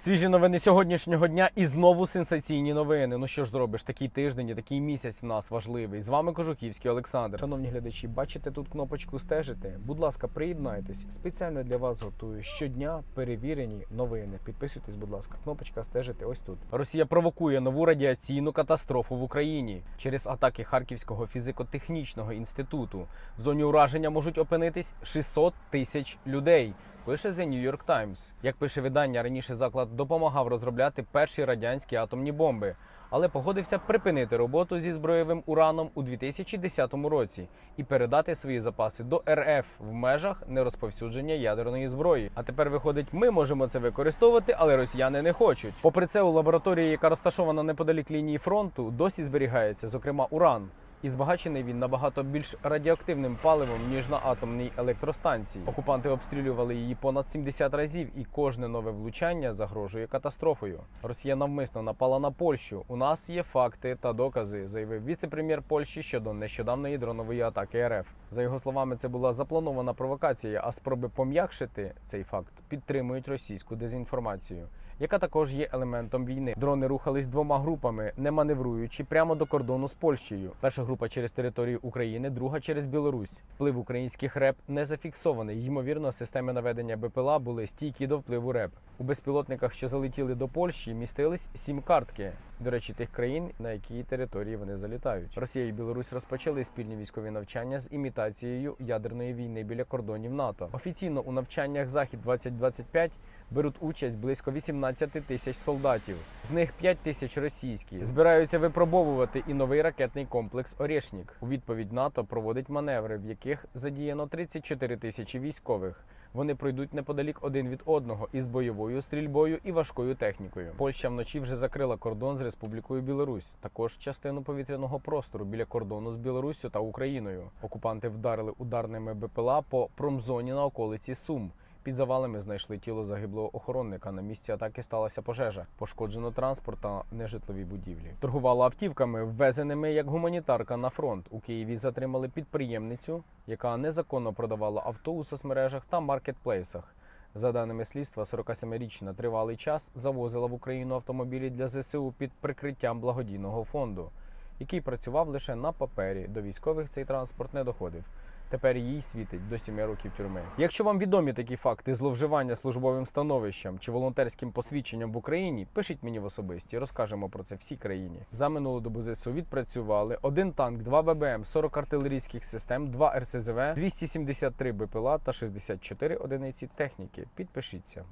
Свіжі новини сьогоднішнього дня і знову сенсаційні новини. Ну що ж зробиш, такий тиждень і такий місяць в нас важливий. З вами Кожухівський Олександр. Шановні глядачі, бачите тут кнопочку стежити. Будь ласка, приєднайтесь. Спеціально для вас готую щодня перевірені новини. Підписуйтесь, будь ласка. Кнопочка стежити ось тут. Росія провокує нову радіаційну катастрофу в Україні через атаки Харківського фізико-технічного інституту. В зоні ураження можуть опинитись 600 тисяч людей. Пише The New York Times. Як пише видання, раніше заклад допомагав розробляти перші радянські атомні бомби, але погодився припинити роботу зі зброєвим ураном у 2010 році і передати свої запаси до РФ в межах нерозповсюдження ядерної зброї. А тепер виходить, ми можемо це використовувати, але росіяни не хочуть. Попри це, у лабораторії, яка розташована неподалік лінії фронту, досі зберігається, зокрема, уран. І збагачений він набагато більш радіоактивним паливом ніж на атомній електростанції. Окупанти обстрілювали її понад 70 разів, і кожне нове влучання загрожує катастрофою. Росія навмисно напала на Польщу. У нас є факти та докази, заявив віце-прем'єр Польщі щодо нещодавної дронової атаки РФ. За його словами, це була запланована провокація, а спроби пом'якшити цей факт підтримують російську дезінформацію. Яка також є елементом війни. Дрони рухались двома групами, не маневруючи прямо до кордону з Польщею. Перша група через територію України, друга через Білорусь. Вплив українських РЕП не зафіксований. Ймовірно, системи наведення БПЛА були стійкі до впливу РЕП. У безпілотниках, що залетіли до Польщі, містились сім картки. До речі, тих країн, на які території вони залітають. Росія і Білорусь розпочали спільні військові навчання з імітацією ядерної війни біля кордонів НАТО. Офіційно у навчаннях Захід 2025 беруть участь близько 18 тисяч солдатів. З них 5 тисяч російські. Збираються випробовувати і новий ракетний комплекс Орєшнік. У відповідь НАТО проводить маневри, в яких задіяно 34 тисячі військових. Вони пройдуть неподалік один від одного із бойовою стрільбою і важкою технікою. Польща вночі вже закрила кордон з Республікою Білорусь, також частину повітряного простору біля кордону з Білоруссю та Україною. Окупанти вдарили ударними БПЛА по промзоні на околиці Сум. Під завалами знайшли тіло загиблого охоронника. На місці атаки сталася пожежа. Пошкоджено транспорт та нежитлові будівлі. Торгувала автівками, ввезеними як гуманітарка на фронт. У Києві затримали підприємницю, яка незаконно продавала авто у соцмережах та маркетплейсах. За даними слідства, 47-річна тривалий час завозила в Україну автомобілі для ЗСУ під прикриттям благодійного фонду, який працював лише на папері. До військових цей транспорт не доходив. Тепер їй світить до 7 років тюрми. Якщо вам відомі такі факти зловживання службовим становищем чи волонтерським посвідченням в Україні, пишіть мені в особисті, розкажемо про це всій країні. За минулу добу ЗСУ відпрацювали один танк, 2 ББМ, 40 артилерійських систем, 2 РСЗВ, 273 БПЛА та 64 одиниці техніки. Підпишіться.